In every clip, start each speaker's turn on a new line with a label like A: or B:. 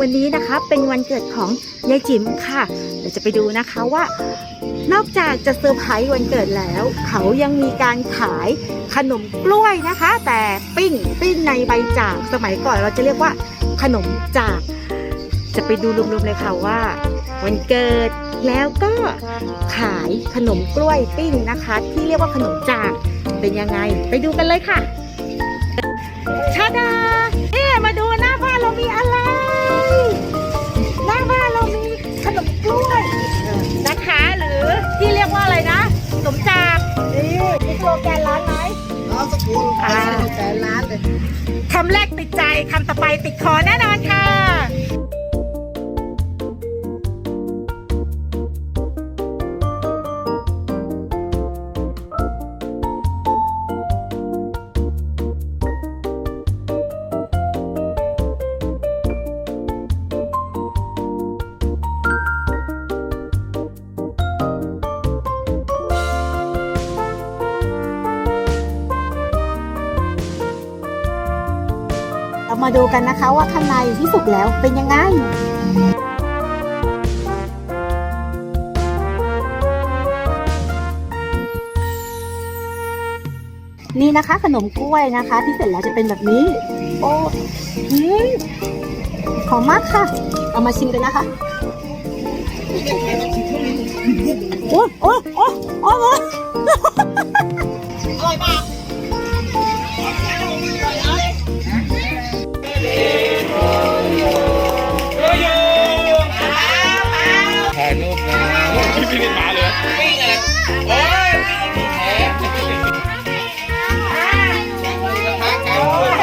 A: วันนี้นะคะเป็นวันเกิดของยายจิ๋มค่ะ เดี๋ยวจะไปดูนะคะว่า นอกจากจะเซอร์ไพรส์วันเกิดแล้ว เขายังมีการขายขนมกล้วยนะคะ แต่ปิ้งปิ้งในใบจากสมัยก่อนเราจะเรียกว่าขนมจาก จะไปดูรวมๆเลยค่ะว่า วันเกิดแล้วก็ขายขนมกล้วยปิ้งนะคะ ที่เรียกว่าขนมจากเป็นยังไง ไปดูกันเลยค่ะชาด นะขนมจากนี่มีโปรแกรมร้านไหม
B: น้องสกุล
A: อ่า
B: แสนล้านเลย
A: คำแรกติดใจ คำต่อไปติดคอแน่นอนค่ะ เรามาดูกันนะคะว่าข้างในที่สุกแล้วเป็นยังไงนี่นะคะขนมกล้วยนะคะ ที่เสร็จแล้วจะเป็นแบบนี้ โอ้อืมหอมมากค่ะ เอามาชิมกันนะคะโอ้โอ้โอ้โอ้โอ้
B: อร่อยมาก
C: พี่พี่มาเลยปิ้งอะไรโอ้ยปิ้งแท้กระทะกันโอ้ย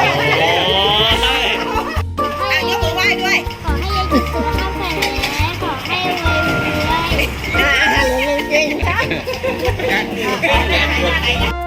B: อะยกมือไหว้ด้วย
D: ขอให้ยายจิ๋มสุขภาพแข็งแรงขอให้รวยรวย
B: อ่าหลวงจริง
C: อยากกินแกงบวช